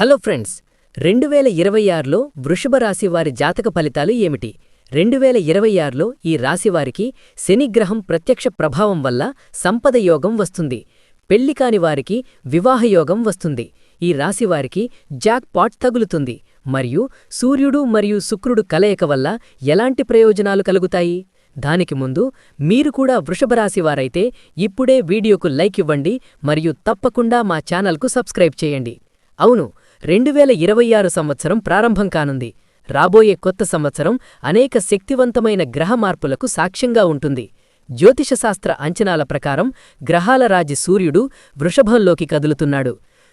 Hello friends రెండు వేల ఇరవై ఆరులో వృషభ రాశి వారి జాతక ఫలితాలు ఏమిటి? రెండు వేల ఇరవై ఆరులో ఈ రాశివారికి శనిగ్రహం ప్రత్యక్ష ప్రభావం వల్ల సంపద యోగం వస్తుంది. పెళ్ళి కాని వారికి వివాహయోగం వస్తుంది. ఈ రాశివారికి జాక్ పాట్ తగులుతుంది. మరియు సూర్యుడు మరియు శుక్రుడు కలయిక వల్ల ఎలాంటి ప్రయోజనాలు కలుగుతాయి? దానికి ముందు మీరు కూడా వృషభరాశివారైతే ఇప్పుడే వీడియోకు లైక్ ఇవ్వండి మరియు తప్పకుండా మా ఛానల్కు సబ్స్క్రైబ్ చేయండి. అవును రెండు వేల ఇరవై ఆరు సంవత్సరం ప్రారంభం కానుంది. రాబోయే కొత్త సంవత్సరం అనేక శక్తివంతమైన గ్రహ మార్పులకు సాక్ష్యంగా ఉంటుంది. జ్యోతిషశాస్త్ర అంచనాల ప్రకారం గ్రహాల రాజి సూర్యుడు వృషభంలోకి కదులుతున్నాడు.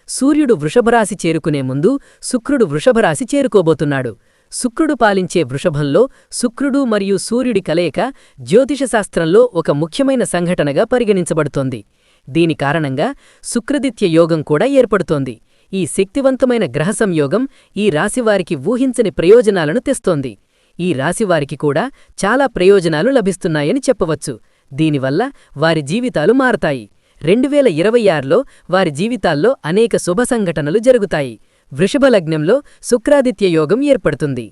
సూర్యుడు వృషభరాశి చేరుకునే ముందు శుక్రుడు వృషభరాశి చేరుకోబోతున్నాడు. శుక్రుడు పాలించే వృషభంలో శుక్రుడు మరియు సూర్యుడి కలయిక జ్యోతిషశాస్త్రంలో ఒక ముఖ్యమైన సంఘటనగా పరిగణించబడుతోంది. దీని కారణంగా శుక్రదిత్య యోగం కూడా ఏర్పడుతోంది. ఈ శక్తివంతమైన గ్రహ సంయోగం ఈ రాశివారికి ఊహించని ప్రయోజనాలను తెస్తోంది. ఈ రాశివారికి కూడా చాలా ప్రయోజనాలు లభిస్తున్నాయని చెప్పవచ్చు. దీనివల్ల వారి జీవితాలు మారతాయి. రెండువేల ఇరవై ఆరులో వారి జీవితాల్లో అనేక శుభ సంఘటనలు జరుగుతాయి. వృషభలగ్నంలో శుక్రాదిత్య యోగం ఏర్పడుతుంది.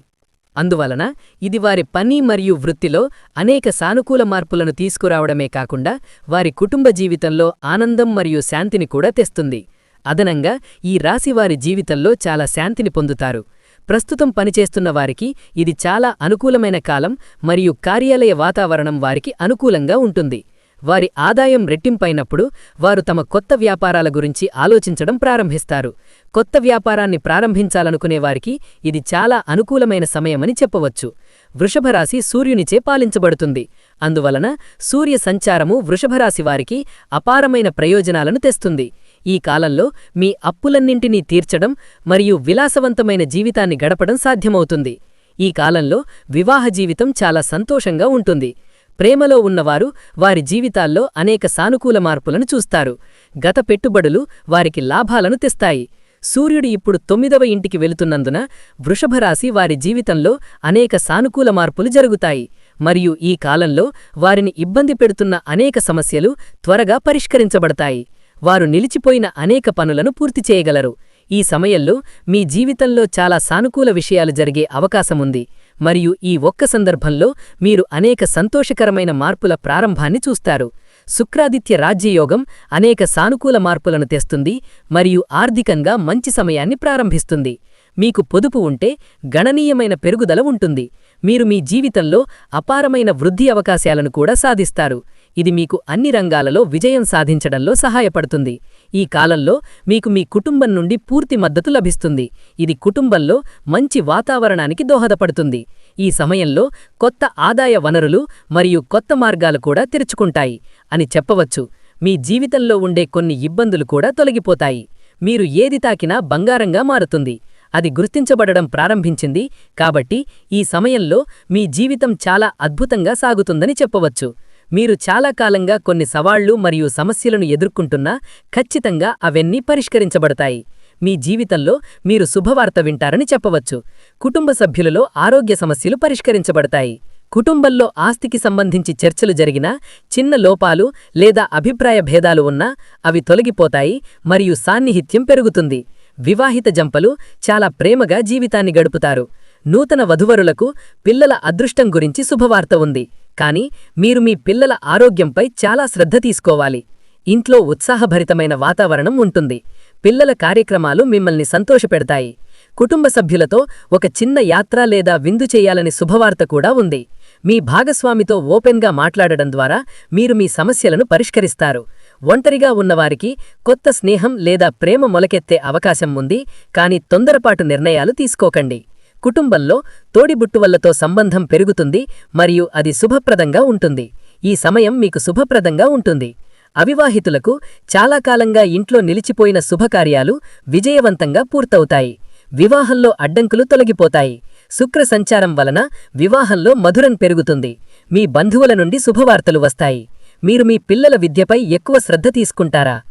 అందువలన ఇది వారి పని మరియు వృత్తిలో అనేక సానుకూల మార్పులను తీసుకురావడమే కాకుండా వారి కుటుంబ జీవితంలో ఆనందం మరియు శాంతిని కూడా తెస్తుంది. అదనంగా ఈ రాశివారి జీవితంలో చాలా శాంతిని పొందుతారు. ప్రస్తుతం పనిచేస్తున్న వారికి ఇది చాలా అనుకూలమైన కాలం మరియు కార్యాలయ వాతావరణం వారికి అనుకూలంగా ఉంటుంది. వారి ఆదాయం రెట్టింపైనప్పుడు వారు తమ కొత్త వ్యాపారాల గురించి ఆలోచించడం ప్రారంభిస్తారు. కొత్త వ్యాపారాన్ని ప్రారంభించాలనుకునే వారికి ఇది చాలా అనుకూలమైన సమయమని చెప్పవచ్చు. వృషభరాశి సూర్యునిచే పాలించబడుతుంది. అందువలన సూర్య సంచారము వృషభరాశి వారికి అపారమైన ప్రయోజనాలను తెస్తుంది. ఈ కాలంలో మీ అప్పులన్నింటినీ తీర్చడం మరియు విలాసవంతమైన జీవితాన్ని గడపడం సాధ్యమవుతుంది. ఈ కాలంలో వివాహ జీవితం చాలా సంతోషంగా ఉంటుంది. ప్రేమలో ఉన్నవారు వారి జీవితాల్లో అనేక సానుకూల మార్పులను చూస్తారు. గత పెట్టుబడులు వారికి లాభాలను తెస్తాయి. సూర్యుడు ఇప్పుడు తొమ్మిదవ ఇంటికి వెళుతున్నందున వృషభరాశి వారి జీవితంలో అనేక సానుకూల మార్పులు జరుగుతాయి. మరియు ఈ కాలంలో వారిని ఇబ్బంది పెడుతున్న అనేక సమస్యలు త్వరగా పరిష్కరించబడతాయి. వారు నిలిచిపోయిన అనేక పనులను పూర్తి చేయగలరు. ఈ సమయంలో మీ జీవితంలో చాలా సానుకూల విషయాలు జరిగే అవకాశముంది. మరియు ఈ ఒక్క సందర్భంలో మీరు అనేక సంతోషకరమైన మార్పుల ప్రారంభాన్ని చూస్తారు. శుక్రాదిత్య రాజ్యయోగం అనేక సానుకూల మార్పులను తెస్తుంది మరియు ఆర్థికంగా మంచి సమయాన్ని ప్రారంభిస్తుంది. మీకు పొదుపు ఉంటే గణనీయమైన పెరుగుదల ఉంటుంది. మీరు మీ జీవితంలో అపారమైన వృద్ధి అవకాశాలను కూడా సాధిస్తారు. ఇది మీకు అన్ని రంగాలలో విజయం సాధించడంలో సహాయపడుతుంది. ఈ కాలంలో మీకు మీ కుటుంబం నుండి పూర్తి మద్దతు లభిస్తుంది. ఇది కుటుంబంలో మంచి వాతావరణానికి దోహదపడుతుంది. ఈ సమయంలో కొత్త ఆదాయ వనరులు మరియు కొత్త మార్గాలు కూడా తెరుచుకుంటాయి అని చెప్పవచ్చు. మీ జీవితంలో ఉండే కొన్ని ఇబ్బందులు కూడా తొలగిపోతాయి. మీరు ఏది తాకినా బంగారంగా మారుతుంది. అది గుర్తించబడడం ప్రారంభించింది కాబట్టి ఈ సమయంలో మీ జీవితం చాలా అద్భుతంగా సాగుతుందని చెప్పవచ్చు. మీరు చాలా కాలంగా కొన్ని సవాళ్ళు మరియు సమస్యలను ఎదుర్కొంటున్నా ఖచ్చితంగా అవన్నీ పరిష్కరించబడతాయి. మీ జీవితంలో మీరు శుభవార్త వింటారని చెప్పవచ్చు. కుటుంబ సభ్యులలో ఆరోగ్య సమస్యలు పరిష్కరించబడతాయి. కుటుంబంలో ఆస్తికి సంబంధించి చర్చలు జరిగినా చిన్న లోపాలు లేదా అభిప్రాయ భేదాలు ఉన్నా అవి తొలగిపోతాయి మరియు సాన్నిహిత్యం పెరుగుతుంది. వివాహిత జంపలు చాలా ప్రేమగా జీవితాన్ని గడుపుతారు. నూతన వధువరులకు పిల్లల అదృష్టం గురించి శుభవార్త ఉంది. కానీ మీరు మీ పిల్లల ఆరోగ్యంపై చాలా శ్రద్ధ తీసుకోవాలి. ఇంట్లో ఉత్సాహభరితమైన వాతావరణం ఉంటుంది. పిల్లల కార్యక్రమాలు మిమ్మల్ని సంతోషపెడతాయి. కుటుంబ సభ్యులతో ఒక చిన్న యాత్ర లేదా విందు చేయాలని శుభవార్త కూడా ఉంది. మీ భాగస్వామితో ఓపెన్గా మాట్లాడడం ద్వారా మీరు మీ సమస్యలను పరిష్కరిస్తారు. ఒంటరిగా ఉన్నవారికి కొత్త స్నేహం లేదా ప్రేమ మొలకెత్తే అవకాశం ఉంది కాని తొందరపాటు నిర్ణయాలు తీసుకోకండి. కుటుంబంలో తోడిబుట్టువల్లతో సంబంధం పెరుగుతుంది మరియు అది శుభప్రదంగా ఉంటుంది. ఈ సమయం మీకు శుభప్రదంగా ఉంటుంది. అవివాహితులకు చాలా కాలంగా ఇంట్లో నిలిచిపోయిన శుభకార్యాలు విజయవంతంగా పూర్తవుతాయి. వివాహంలో అడ్డంకులు తొలగిపోతాయి. శుక్ర సంచారం వలన వివాహంలో మధురం పెరుగుతుంది. మీ బంధువుల నుండి శుభవార్తలు వస్తాయి. మీరు మీ పిల్లల విద్యపై ఎక్కువ శ్రద్ధ తీసుకుంటారా?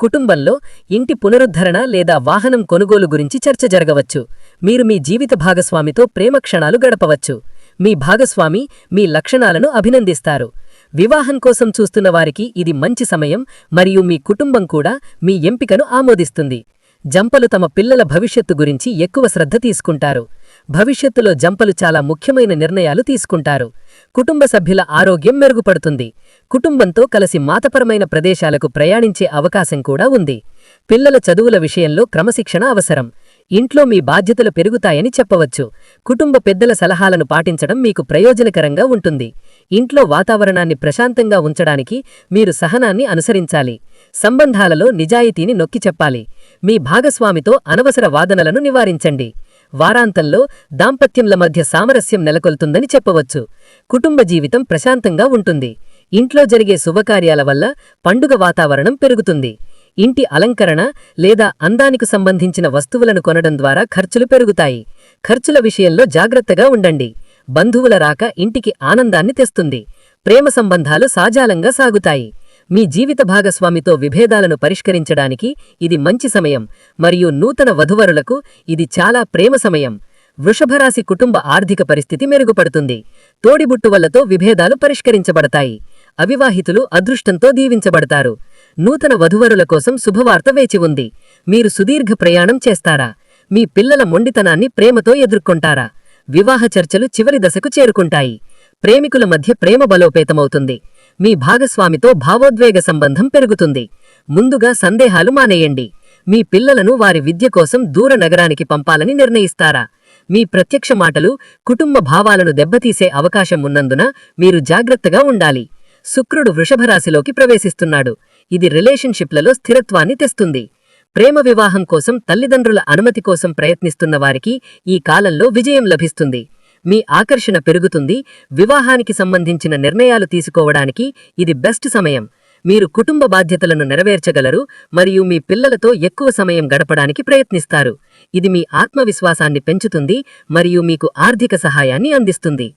కుటుంబంలో ఇంటి పునరుద్ధరణ లేదా వాహనం కొనుగోలు గురించి చర్చ జరగవచ్చు. మీరు మీ జీవిత భాగస్వామితో ప్రేమ క్షణాలు గడపవచ్చు. మీ భాగస్వామి మీ లక్షణాలను అభినందిస్తారు. వివాహం కోసం చూస్తున్న వారికి ఇది మంచి సమయం మరియు మీ కుటుంబం కూడా మీ ఎంపికను ఆమోదిస్తుంది. జంపలు తమ పిల్లల భవిష్యత్తు గురించి ఎక్కువ శ్రద్ధ తీసుకుంటారు. భవిష్యత్తులో జంపలు చాలా ముఖ్యమైన నిర్ణయాలు తీసుకుంటారు. కుటుంబ సభ్యుల ఆరోగ్యం మెరుగుపడుతుంది. కుటుంబంతో కలిసి మాతపరమైన ప్రదేశాలకు ప్రయాణించే అవకాశం కూడా ఉంది. పిల్లల చదువుల విషయంలో క్రమశిక్షణ అవసరం. ఇంట్లో మీ బాధ్యతలు పెరుగుతాయని చెప్పవచ్చు. కుటుంబ పెద్దల సలహాలను పాటించడం మీకు ప్రయోజనకరంగా ఉంటుంది. ఇంట్లో వాతావరణాన్ని ప్రశాంతంగా ఉంచడానికి మీరు సహనాన్ని అనుసరించాలి. సంబంధాలలో నిజాయితీని నొక్కి చెప్పాలి. మీ భాగస్వామితో అనవసర వాదనలను నివారించండి. వారాంతంలో దాంపత్యంల మధ్య సామరస్యం నెలకొల్తుందని చెప్పవచ్చు. కుటుంబ జీవితం ప్రశాంతంగా ఉంటుంది. ఇంట్లో జరిగే శుభకార్యాల వల్ల పండుగ వాతావరణం పెరుగుతుంది. ఇంటి అలంకరణ లేదా అందానికి సంబంధించిన వస్తువులను కొనడం ద్వారా ఖర్చులు పెరుగుతాయి. ఖర్చుల విషయంలో జాగ్రత్తగా ఉండండి. బంధువుల రాక ఇంటికి ఆనందాన్ని తెస్తుంది. ప్రేమ సంబంధాలు సాజాలంగా సాగుతాయి. మీ జీవిత భాగస్వామితో విభేదాలను పరిష్కరించడానికి ఇది మంచి సమయం. మరియు నూతన వధువరులకు ఇది చాలా ప్రేమ సమయం. వృషభరాశి కుటుంబ ఆర్థిక పరిస్థితి మెరుగుపడుతుంది. తోడిబుట్టువలతో విభేదాలు పరిష్కరించబడతాయి. అవివాహితులు అదృష్టంతో దీవించబడతారు. నూతన వధువరుల కోసం శుభవార్త వేచి ఉంది. మీరు సుదీర్ఘ ప్రయాణం చేస్తారా? మీ పిల్లల మొండితనాన్ని ప్రేమతో ఎదుర్కొంటారా? వివాహ చర్చలు చివరి దశకు చేరుకుంటాయి. ప్రేమికుల మధ్య ప్రేమ బలోపేతమవుతుంది. మీ భాగస్వామితో భావోద్వేగ సంబంధం పెరుగుతుంది. ముందుగా సందేహాలు మానేయండి. మీ పిల్లలను వారి విద్య కోసం దూర నగరానికి పంపాలని నిర్ణయిస్తారా? మీ ప్రత్యక్ష మాటలు కుటుంబ భావాలను దెబ్బతీసే అవకాశం ఉన్నందున మీరు జాగ్రత్తగా ఉండాలి. శుక్రుడు వృషభరాశిలోకి ప్రవేశిస్తున్నాడు. ఇది రిలేషన్షిప్లలో స్థిరత్వాన్ని తెస్తుంది. ప్రేమ వివాహం కోసం తల్లిదండ్రుల అనుమతి కోసం ప్రయత్నిస్తున్న వారికి ఈ కాలంలో విజయం లభిస్తుంది. మీ ఆకర్షణ పెరుగుతుంది. వివాహానికి సంబంధించిన నిర్ణయాలు తీసుకోవడానికి ఇది బెస్ట్ సమయం. మీరు కుటుంబ బాధ్యతలను నెరవేర్చగలరు మరియు మీ పిల్లలతో ఎక్కువ సమయం గడపడానికి ప్రయత్నిస్తారు. ఇది మీ ఆత్మవిశ్వాసాన్ని పెంచుతుంది మరియు మీకు ఆర్థిక సహాయాన్ని అందిస్తుంది.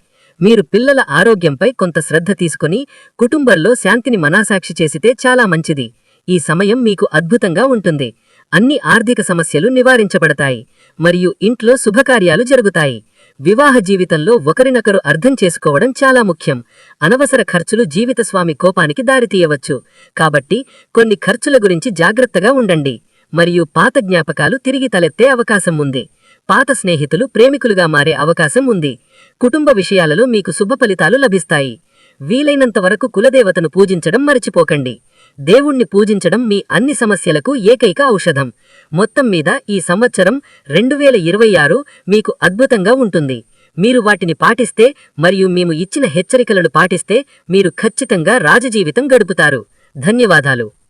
మీరు పిల్లల ఆరోగ్యంపై కొంత శ్రద్ధ తీసుకుని కుటుంబంలో శాంతిని మనాసాక్షి చేసితే చాలా మంచిది. ఈ సమయం మీకు అద్భుతంగా ఉంటుంది. అన్ని ఆర్థిక సమస్యలు నివారించబడతాయి మరియు ఇంట్లో శుభకార్యాలు జరుగుతాయి. వివాహ జీవితంలో ఒకరినొకరు అర్థం చేసుకోవడం చాలా ముఖ్యం. అనవసర ఖర్చులు జీవితస్వామి కోపానికి దారితీయవచ్చు కాబట్టి కొన్ని ఖర్చుల గురించి జాగ్రత్తగా ఉండండి. మరియు పాత జ్ఞాపకాలు తిరిగి తలెత్తే అవకాశం ఉంది. పాత స్నేహితులు ప్రేమికులుగా మారే అవకాశం ఉంది. కుటుంబ విషయాలలో మీకు శుభ ఫలితాలు లభిస్తాయి. వీలైనంత వరకు కులదేవతను పూజించడం మరచిపోకండి. దేవుణ్ణి పూజించడం మీ అన్ని సమస్యలకు ఏకైక ఔషధం. మొత్తం మీద ఈ సంవత్సరం రెండు వేల ఇరవై ఆరు మీకు అద్భుతంగా ఉంటుంది. మీరు వాటిని పాటిస్తే మరియు మేము ఇచ్చిన హెచ్చరికలను పాటిస్తే మీరు ఖచ్చితంగా రాజజీవితం గడుపుతారు. ధన్యవాదాలు.